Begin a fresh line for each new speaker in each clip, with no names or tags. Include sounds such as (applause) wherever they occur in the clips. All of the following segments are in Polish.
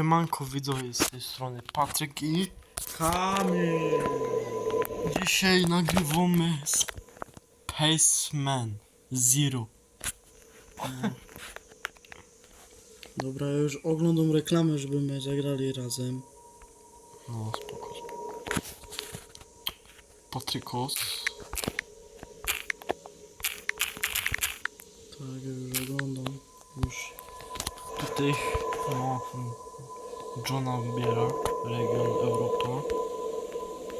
Siemanko widzowie z tej strony Patryk i
Kamil!
dzisiaj nagrywamy Spaceman Zero.
Dobra, ja już oglądam reklamę, żeby my zagrali razem.
No spoko. Patrykos.
Tak, ja już oglądam. Już.
Tutaj no Johna wybiera region Europa.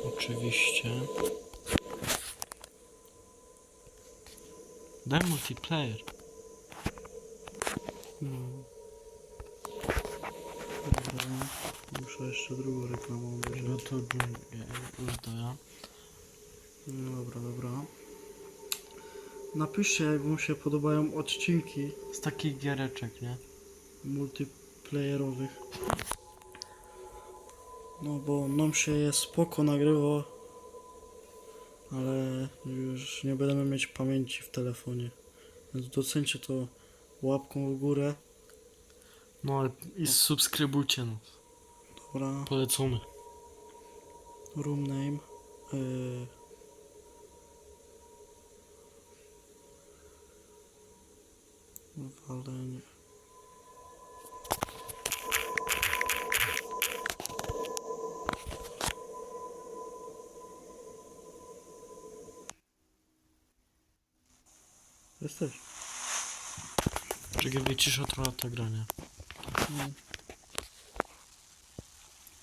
Oczywiście. Daj multiplayer.
No. Dobra. Muszę jeszcze drugą reklamę
No
obejrzeć.
to John już to ja.
No dobra, dobra. Napiszcie, jak wam się podobają odcinki
Z takich giereczek, nie?
Multiplayerowych. No bo nam się je spoko nagrywa, ale już nie będziemy mieć pamięci w telefonie. Więc docencie to łapką w górę.
No ale i subskrybujcie nas.
Dobra,
Polecony.
room name. Yy. Walenie. Jesteś.
Czekaj, wycisza trochę te granie.
No.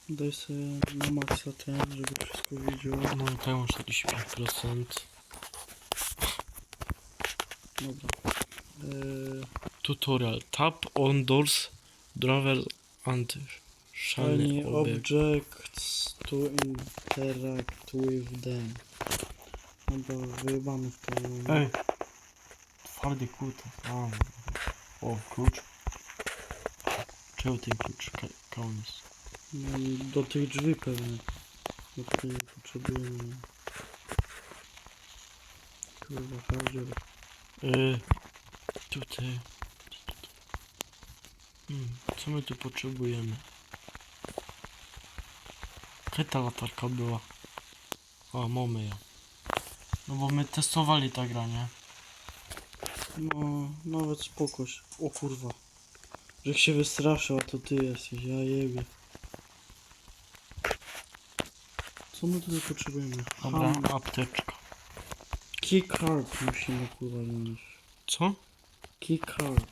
Daj sobie na maksa ten, żeby wszystko widział.
No tutaj masz 45%.
Dobra. Yy,
Tutorial. Tap on doors, driver and
shiny
object.
objects to interact with them. Dobra, wyjebamy w to.
Ej! Kut. A, o, klucz. Czego ten klucz? Ka Kaunis.
Mm, Do tych drzwi pewnie. Do których potrzebujemy. Kurwa, hardzier.
Yy, tutaj. Hmm, co my tu potrzebujemy? Jaka ta latarka była? A, mamy ją. No bo my testowali ta gra, nie?
No, nawet spokoś. O kurwa. Że się wystraszył, a to ty jesteś, ja jebie. Co my tutaj potrzebujemy?
Dobra,
Ham-
apteczka.
Keycard musimy kurwa wziąć.
Co?
Keycard.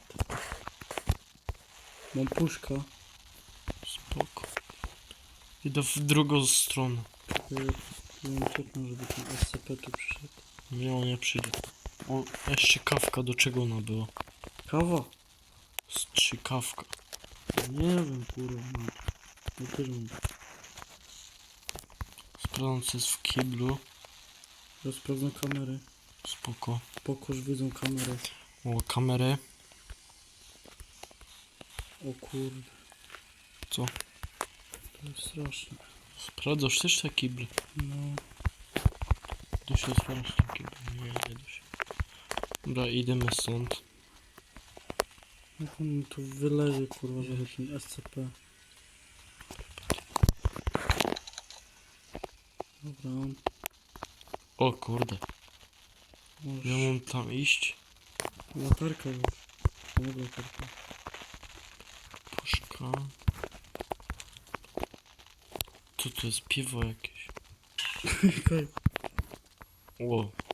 Mam puszka.
Spoko. Idę w drugą stronę.
Ja nie czekam, żeby ten SCP tu przyszedł.
Nie, on nie przyjdzie. O, jeszcze kawka, do czego ona była?
Kawa?
Strzykawka.
Nie wiem kurwa. No. Ja też mam.
Sprawdzam co jest w kiblu.
Ja sprawdzam kamery.
Spoko.
Pokoż widzą kamerę.
O, kamery.
O kurde.
Co?
To jest straszne.
Sprawdzasz też te kible?
No.
Da się otworzyć ten kibel? Nie, nie da się. Dobra, idziemy stąd.
Jak on tu wylezie kurwa, że ten SCP. Dobra.
O kurde,
Możesz...
ja mam tam iść.
Latarka już. Nie latarka.
Puszka. Co to jest? Piwo jakieś. (laughs)
Czekaj.
O.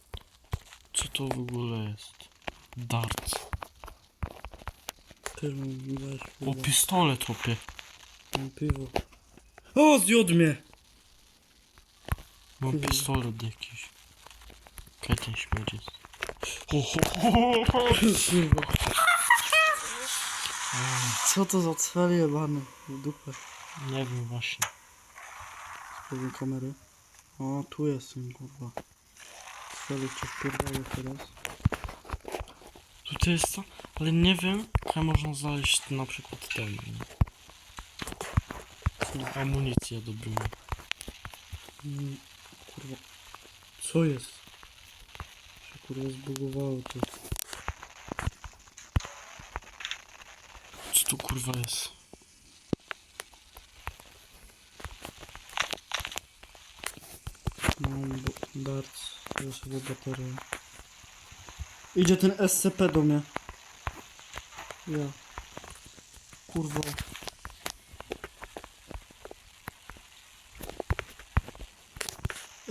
To w ogóle jest?
Też mam weź
O, pistolet chłopie.
Mam piwo. O, zjadł mnie!
Mam
Kurwa.
pistolet jakiś. Kaj ten śmieć jest. Ho, ho, ho, ho.
Kurwa. Co to za cel jebany? W dupę.
Nie wiem właśnie.
Sprawdzę kamery. O, tu jestem, kurwa. Koleś cię wpierdolił teraz.
Tutaj jest co? Ale nie wiem, jak można znaleźć na przykład ten. nie? Amunicję do broni.
Mm, kurwa. Co jest? Się kurwa zbugowało to.
Co tu kurwa jest?
Mam bo- darts chyba baterię. Idzie ten SCP do mnie. Ja. Kurwa.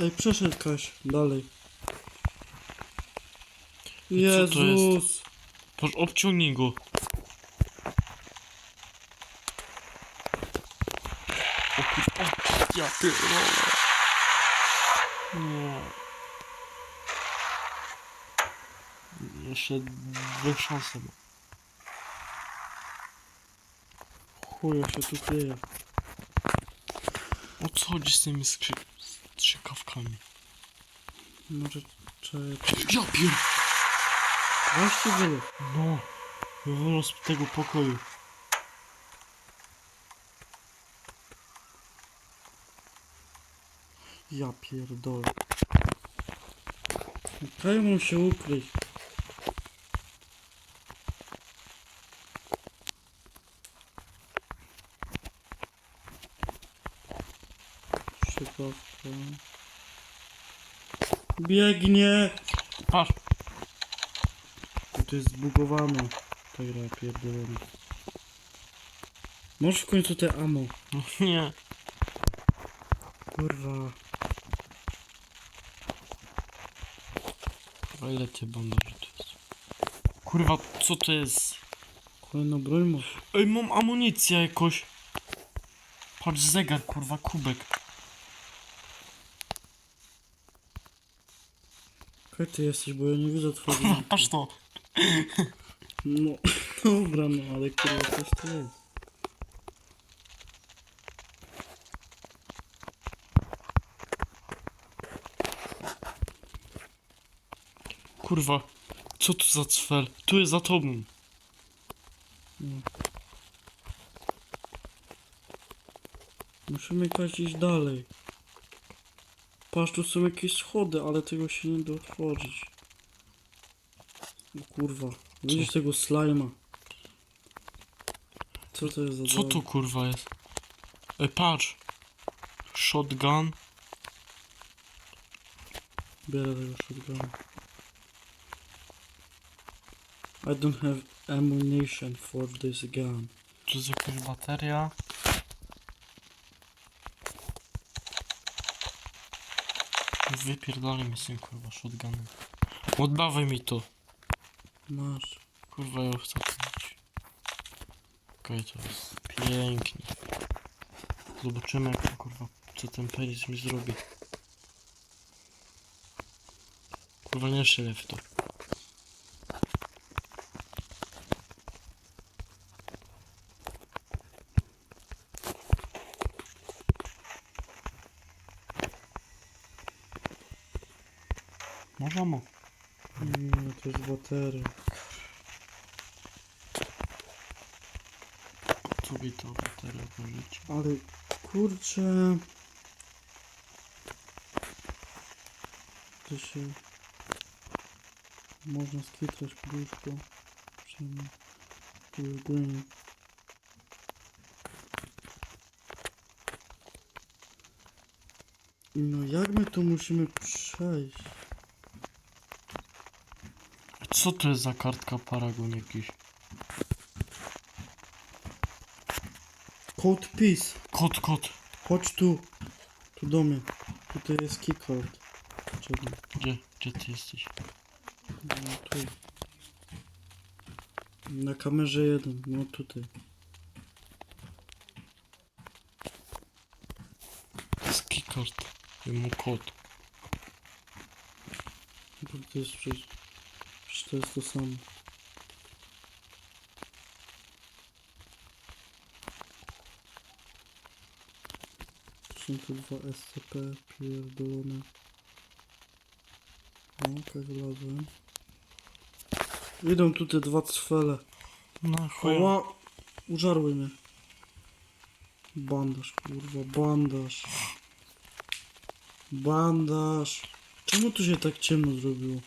Ej, przeszedł Kaś, dalej.
co to jest?
Jezus!
Obciągnij go. O kurwa, ja pierdolę. Nie. Jeszcze dwie szanse mam.
Chuja się tu kryje.
O co chodzi z tymi skrzy... strzykawkami?
Może trzeba...
Ja pier...
Weźcie wylot.
No. Z tego pokoju.
Ja pierdolę. Kaj mu się ukryć. Szybawka. Biegnie!
Patrz.
To jest zbugowane. Ta gra pierdolona. Możesz w końcu te ammo. (laughs)
Nie.
Kurwa.
A ile ty bandaży jest? Kurwa, co to jest?
Kolejną broń masz.
Ej, mam amunicję jakoś. Patrz, zegar, kurwa, kubek.
Kaj ty jesteś, bo ja nie widzę twojego. (laughs)
Patrz to.
No, (laughs) dobra, no ale kurwa coś to jest.
Kurwa, co tu za cfel? Tu jest za tobą.
No. Musimy jakaś iść dalej. Patrz, tu są jakieś schody, ale tego się nie da otworzyć. O kurwa, widzisz tego slajma? Co to jest za
Co tu kurwa jest? Ej, patrz. Shotgun.
Bierę tego shotguna. I don't have ammunition for this gun.
Tu jest jakaś bateria. Wypierdolę mi tym kurwa shotgunem. Oddawaj mi to.
Masz.
Kurwa, ja chcę mieć. Okej, to jest pięknie. Zobaczymy jak to kurwa, co ten penis mi zrobi. Kurwa, nie strzelę w to. Może mu.
Nie, to jest bateria.
Co by to bateria pożyczyć?
Ale kurczę. To się. Można skitrać pudełko. Przynajmniej. Tu głębiej. No jak my tu musimy przejść?
Co to jest za kartka Paragon jakiś?
Code Peace.
Kot, kot.
Chodź tu. Tu do mnie. Tutaj jest keycard. Czekaj.
Gdzie, gdzie ty jesteś?
No tu. Na kamerze jeden, no tutaj.
Ski kart. Ja mam kod.
Bo To jest przecież to jest to samo. Dwa SCP pierdolone. No, okej, wylazłem. Idą tu te dwa cfele.
No chuj.
Użarły mnie. Bandaż, kurwa, bandaż. Bandaż. Czemu tu się tak ciemno zrobiło?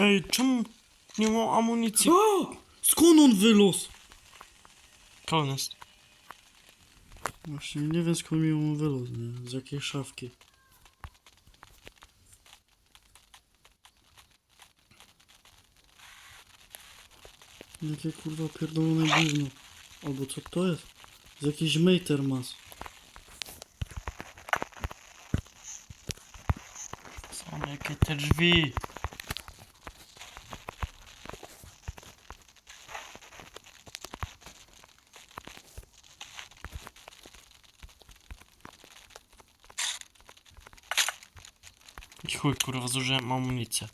Ej, czemu nie mam amunicji?
A! Skąd on wylósł?
Koniec.
Właśnie nie wiem skąd mi ją wylot, nie? Z jakiej szafki. Jakie kurwa pierdolone gówno. Albo co to jest? Z jakiś mejter mas.
Są jakie te drzwi. Chuj, kurwa, zużyłem amunicję.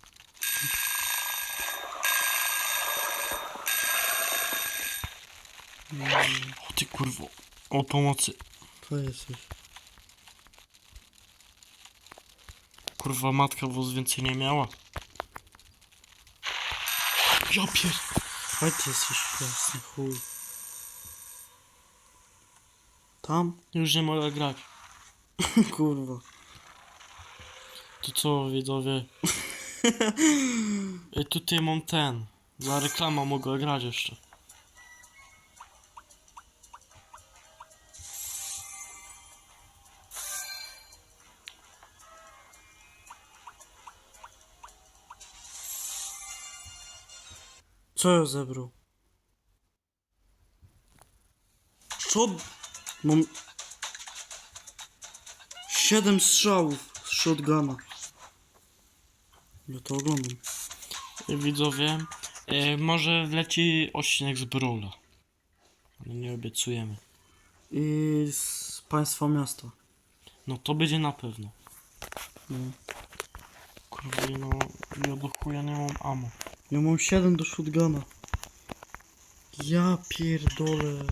O ty kurwo, o pomocy.
To jesteś.
Kurwa, matka wóz więcej nie miała. Ja pier...
Chodź jesteś jasny chuj. Tam?
Już nie mogę grać. (laughs)
kurwa.
To co, widzowie? (laughs) Ej, tutaj mam ten. Za reklama mogę grać jeszcze.
Co ja zebrał? Co? Mam... Siedem strzałów z shotguna. Ja to oglądam.
Widzowie, e, może leci odcinek z Brawla. Ale nie obiecujemy.
I z państwa miasta.
No to będzie na pewno.
No.
Kurwa, no, ja do chuja nie mam ammo.
Ja mam 7 do shotguna. Ja pierdolę.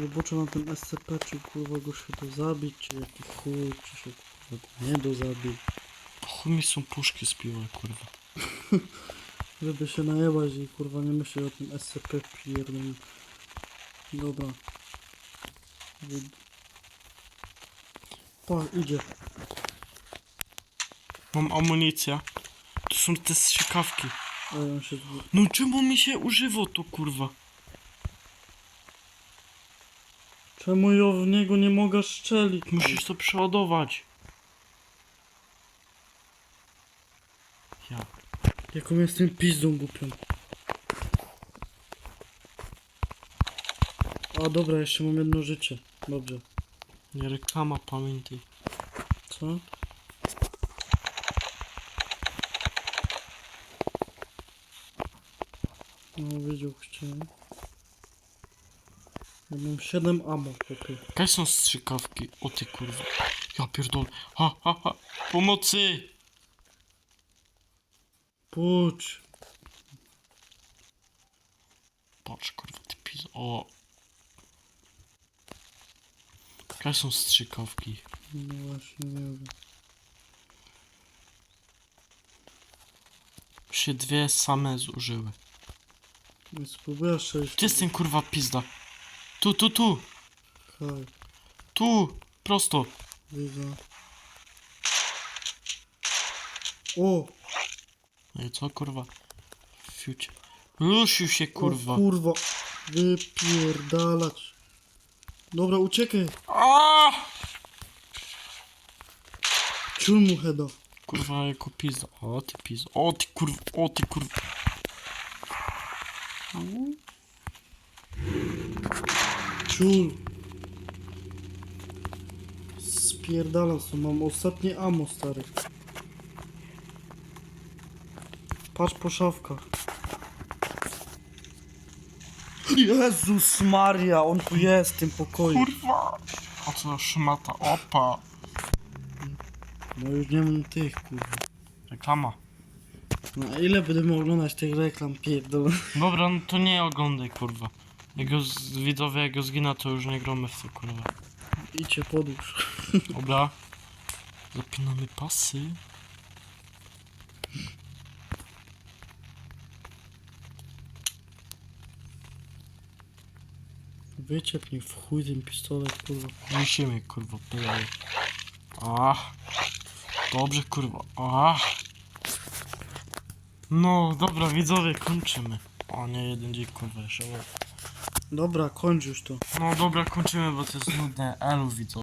Zobaczę na tym SCP, czy kurwa go się da zabić, czy jaki chuj, czy się kurwa nie da zabić.
Chuj mi są puszki z piła, kurwa. (laughs)
Żeby się najebać i kurwa nie myśleć o tym SCP pierdolnym. Dobra. Pa, idzie.
Mam amunicję. Tu są te strzykawki. No czemu mi się używa to, kurwa?
Czemu ja w niego nie mogę strzelić?
Musisz to przeładować. Ja.
Jaką jestem pizdą głupią. A dobra, jeszcze mam jedno życie. Dobrze.
Nie reklama, pamiętaj.
Co? No wiedział chciałem. Ja mam 7 ammo, okej.
Jakie są strzykawki? O ty kurwa. Ja pierdolę. Ha, ha, ha. Pomocy!
Puść!
Patrz kurwa, ty pis... O. Jakie są strzykawki?
No właśnie, nie wiem.
Się dwie same zużyły.
Spróbuję sześć.
Gdzie jest ten kurwa pizda? Tu, tu, tu! Tu! Prosto!
widzę. O!
No i co kurwa? Fiucie. Lusiu się kurwa.
O, kurwa! Wypierdalać! Dobra, uciekaj!
A!
Ciul mu heada.
Kurwa jako pizda. O ty pizda. O ty kurwa. O ty kurwa.
Ciul! Spierdala co, mam ostatnie amo, stary. Patrz po szafkach. Jezus Maria, on tu jest w tym pokoju.
Kurwa. A co za szmata? Opa.
No już nie mam tych, kurwa.
Reklama.
No a ile będziemy oglądać tych reklam, pierdolę.
Dobra, no to nie oglądaj kurwa. Jak go z, widzowie jak go zgina to już nie gramy w to kurwa.
Idźcie podłóż. (laughs)
Dobra. Zapinamy pasy.
Wyciepnij w chuj ten pistolet, kurwa.
Musimy kurwa pojawi. A. Dobrze kurwa. A. No, dobra, widzowie, kończymy. O nie, jeden dzik, kurwa, jeszcze.
Dobra, kończ już to.
No dobra, kończymy, bo to jest nudne. Elu, widzowie.